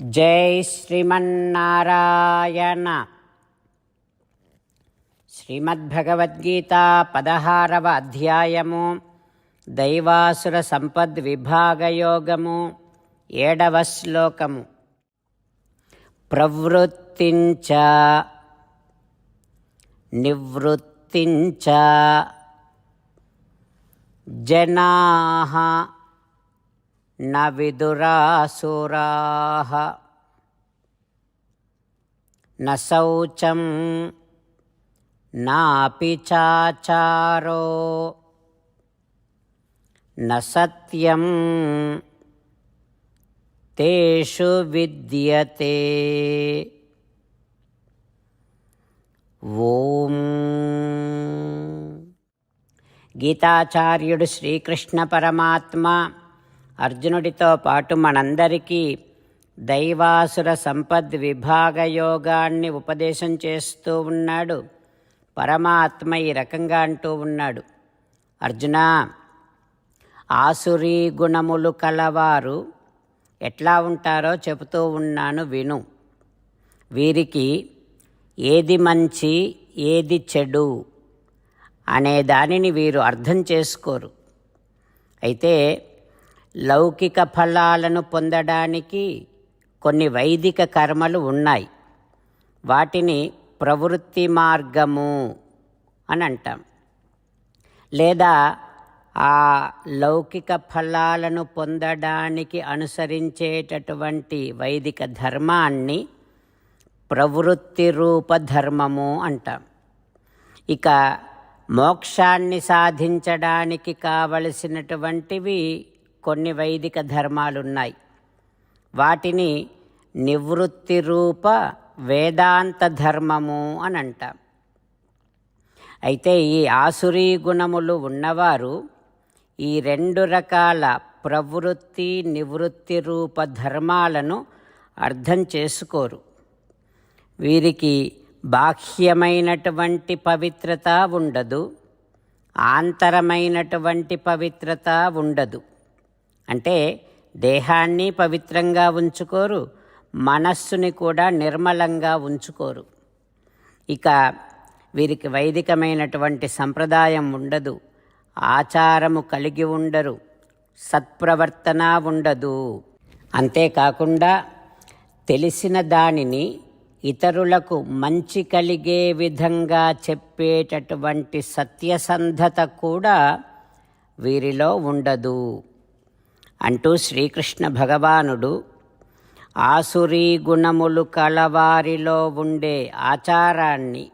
జై శ్రీమన్నారాయణ. శ్రీమద్భగవద్గీత పదహారవ అధ్యాయము దైవాసుర సంపద్ విభాగయోగము ఏడవ శ్లోకము. ప్రవృత్తించ నివృత్తించ జనా न विदुरासुराः न शौचं नापि चाचारो न सत्यं तेषु विद्यते ఓం గీతాచార్యుడు శ్రీకృష్ణ పరమాత్మ అర్జునుడితో పాటు మనందరికీ దైవాసుర సంపద్ విభాగ యోగాన్ని ఉపదేశం చేస్తూ ఉన్నాడు. పరమాత్మ ఈ రకంగా అంటూ ఉన్నాడు. అర్జున ఆసురీ గుణములు కలవారు ఎట్లా ఉంటారో చెబుతూ ఉన్నాను విను. వీరికి ఏది మంచి ఏది చెడు అనే దానిని వీరు అర్థం చేసుకోరు. అయితే లౌకిక ఫలాలను పొందడానికి కొన్ని వైదిక కర్మలు ఉన్నాయి. వాటిని ప్రవృత్తి మార్గము అని అంటాం. లేదా ఆ లౌకిక ఫలాలను పొందడానికి అనుసరించేటటువంటి వైదిక ధర్మాన్ని ప్రవృత్తి రూప ధర్మము అంటాం. ఇక మోక్షాన్ని సాధించడానికి కావలసినటువంటివి కొన్ని వైదిక ధర్మాలున్నాయి. వాటిని నివృత్తి రూప వేదాంత ధర్మము అని అంటాం అయితే ఈ ఆసురీ గుణములు ఉన్నవారు ఈ రెండు రకాల ప్రవృత్తి నివృత్తి రూప ధర్మాలను అర్థం చేసుకోరు. వీరికి బాహ్యమైనటువంటి పవిత్రత ఉండదు ఆంతరమైనటువంటి పవిత్రత ఉండదు. అంటే దేహాన్ని పవిత్రంగా ఉంచుకోరు మనస్సుని కూడా నిర్మలంగా ఉంచుకోరు. ఇక వీరికి వైదికమైనటువంటి సంప్రదాయం ఉండదు ఆచారము కలిగి ఉండరు సత్ప్రవర్తన ఉండదు. అంతేకాకుండా తెలిసిన దానిని ఇతరులకు మంచి కలిగే విధంగా చెప్పేటటువంటి సత్యసంధత కూడా వీరిలో ఉండదు. అంటూ శ్రీకృష్ణ భగవానుడు ఆసురీ గుణములు కలవారిలో ఉండే ఆచారాన్ని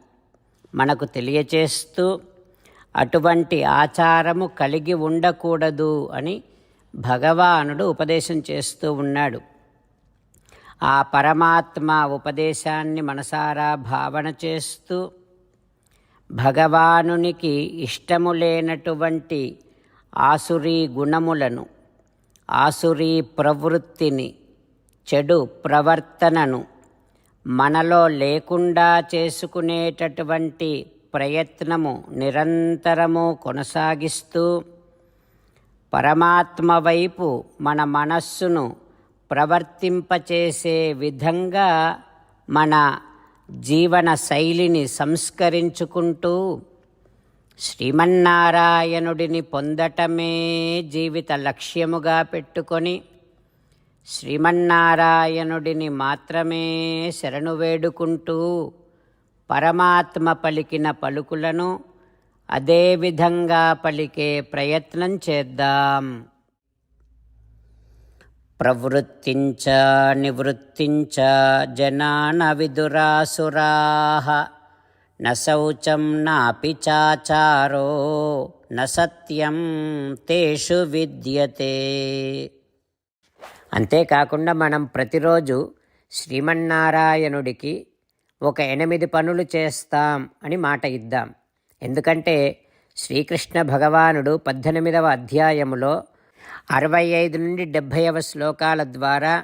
మనకు తెలియచేస్తూ అటువంటి ఆచారము కలిగి ఉండకూడదు అని భగవానుడు ఉపదేశం చేస్తూ ఉన్నాడు. ఆ పరమాత్మ ఉపదేశాన్ని మనసారా భావన చేస్తూ భగవానునికి ఇష్టము లేనటువంటి ఆసురీ గుణములను ఆసురీ ప్రవృత్తిని చెడు ప్రవర్తనను మనలో లేకుండా చేసుకునేటటువంటి ప్రయత్నము నిరంతరము కొనసాగిస్తూ పరమాత్మ వైపు మన మనస్సును ప్రవర్తింపచేసే విధంగా మన జీవన శైలిని సంస్కరించుకుంటూ శ్రీమన్నారాయణుడిని పొందటమే జీవిత లక్ష్యముగా పెట్టుకొని శ్రీమన్నారాయణుడిని మాత్రమే శరణు వేడుకుంటూ పరమాత్మ పలికిన పలుకులను అదేవిధంగా పలికే ప్రయత్నం చేద్దాం. ప్రవృత్తించ నివృత్తించ జనాన విదురాసురాः न శౌచం నాపి చాచారో న సత్యం తేషు విద్యతే. అంతేకాకుండా మనం ప్రతిరోజు శ్రీమన్నారాయణుడికి ఒక ఎనిమిది పనులు చేస్తాం అని మాట ఇద్దాం. ఎందుకంటే శ్రీకృష్ణ భగవానుడు పద్దెనిమిదవ అధ్యాయములో అరవై ఐదు నుండి డెబ్భైవ శ్లోకాల ద్వారా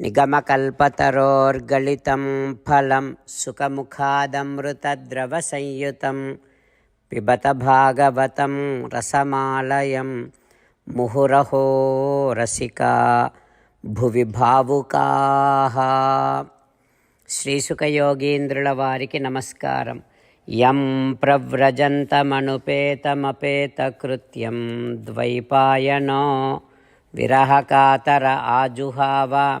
నిగమకల్పతరోర్గళితం ఫలం సుఖముఖాదమృతద్రవ సంయుతం పిబత భాగవతం రసమాలయం ముహురహో రసికా భువి భావుకాః. శ్రీసుఖయోగీంద్రుల వారికి నమస్కారం. యం ప్రవ్రజంతమనుపేతమపేతకృత్యం ద్వైపాయనో విరహకాతర ఆజుహావ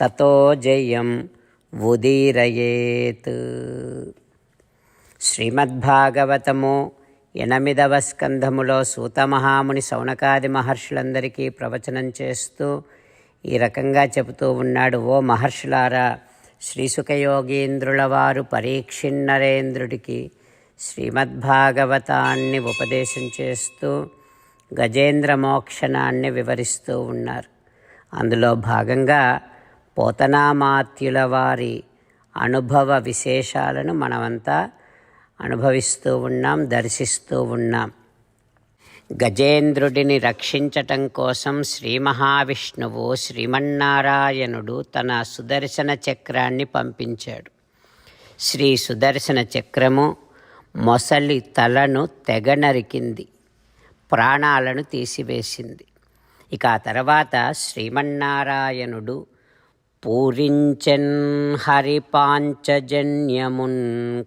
తతో జయం ఉదీరయేత్. శ్రీమద్భాగవతము ఎనిమిదవ స్కంధములో సూతమహాముని సౌనకాది మహర్షులందరికీ ప్రవచనం చేస్తూ ఈ రకంగా చెబుతూ ఉన్నాడు ఓ మహర్షులారా శ్రీసుఖయోగీంద్రుల వారు పరీక్షిన్నరేంద్రుడికి శ్రీమద్భాగవతాన్ని ఉపదేశం చేస్తూ గజేంద్ర మోక్షణాన్ని వివరిస్తూ ఉన్నారు. అందులో భాగంగా పోతనామాత్యుల వారి అనుభవ విశేషాలను మనమంతా అనుభవిస్తూ ఉన్నాం దర్శిస్తూ ఉన్నాం. గజేంద్రుడిని రక్షించటం కోసం శ్రీ మహావిష్ణువు శ్రీమన్నారాయణుడు తన సుదర్శన చక్రాన్ని పంపించాడు. శ్రీ సుదర్శన చక్రము మొసలి తలను తెగ నరికింది ప్రాణాలను తీసివేసింది. ఇక ఆ తర్వాత శ్రీమన్నారాయణుడు పూరించెన్ హరిపాంచజన్యమున్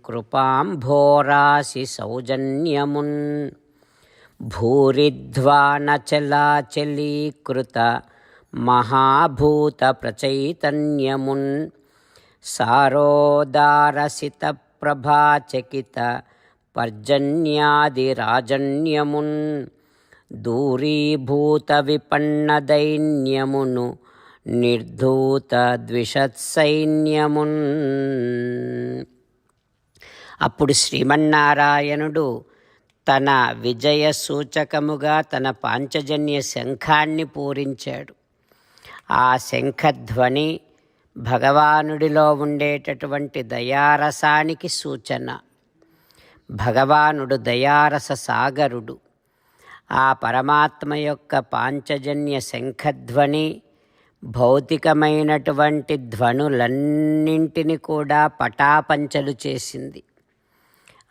కృపాంభోరాశి సౌజన్యమున్ భూరిధ్వానచలాచలీకృత మహాభూత ప్రచైతన్యమున్ సారోదారసిత ప్రభాచకిత పర్జన్యాదిరాజన్యమున్ దూరీభూత విపన్న దైన్యమును నిర్ధూతద్విషత్సైన్యమున్. అప్పుడు శ్రీమన్నారాయణుడు తన విజయ సూచకముగా తన పాంచజన్య శంఖాన్ని పూరించాడు. ఆ శంఖధ్వని భగవానుడిలో ఉండేటటువంటి దయారసానికి సూచన. భగవానుడు దయారస సాగరుడు. ఆ పరమాత్మ యొక్క పాంచజన్య శంఖధ్వని భౌతికమైనటువంటి ధ్వనులన్నింటిని కూడా పటాపంచలు చేసింది.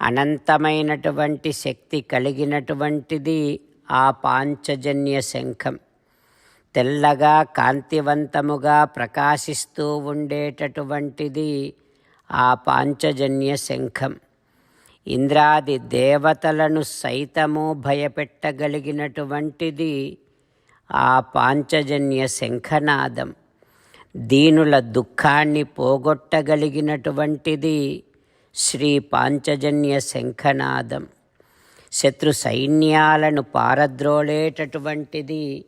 అనంతమైనటువంటి శక్తి కలిగినటువంటిది ఆ పాంచజన్య శంఖం. తెల్లగా కాంతివంతముగా ప్రకాశిస్తూ ఉండేటటువంటిది ఆ పాంచజన్య శంఖం. ఇంద్రాది దేవతలను సైతము భయపెట్టగలిగినటువంటిది ఆ పాంచజన్య శంఖనాదం. దీనుల దుఃఖాన్ని పోగొట్టగలిగినటువంటిది శ్రీ పాంచజన్య శంఖనాదం. శత్రు సైన్యాలను పారద్రోలేటటువంటిది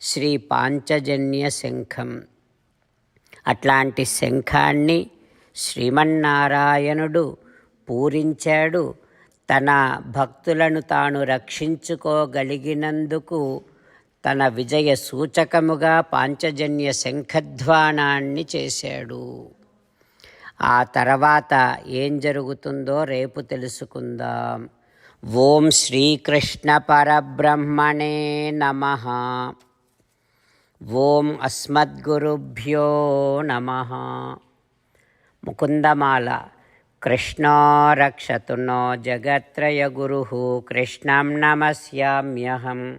శ్రీ పాంచజన్య శంఖం. అట్లాంటి శంఖాన్ని శ్రీమన్నారాయణుడు పూరించాడు. తన భక్తులను తాను రక్షించుకోగలిగినందుకు తన విజయ సూచకముగా పాంచజన్య శంఖధ్వానాన్ని చేశాడు. ఆ తర్వాత ఏం జరుగుతుందో రేపు తెలుసుకుందాం. ఓం శ్రీకృష్ణ పరబ్రహ్మణే నమ. ఓం అస్మద్గురుభ్యో నమ. ముకుందమాల. కృష్ణో రక్షతు జగత్రయ గురు. కృష్ణం నమస్యామ్యహం.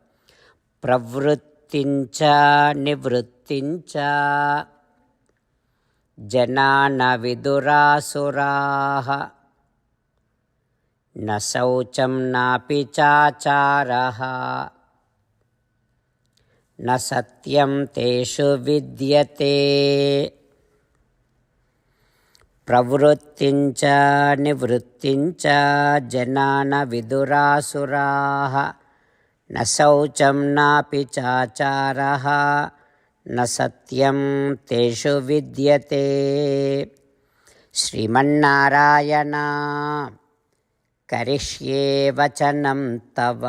ప్రవృత్తించ నివృత్తించ. జనాన విదురాసురా. నౌచం నాపి చాచార. సత్యం తేషు విద్యతే. ప్రవృత్తించ నివృత్తించ జనాన విదురాసురా. न शौचं नापि चाचारः न सत्यं तेषु विद्यते श्रीमन्नारायण करिष्ये वचनं तव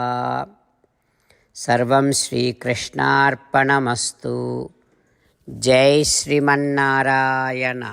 सर्वं श्रीकृष्णार्पणमस्तु जय श्रीमन्नारायण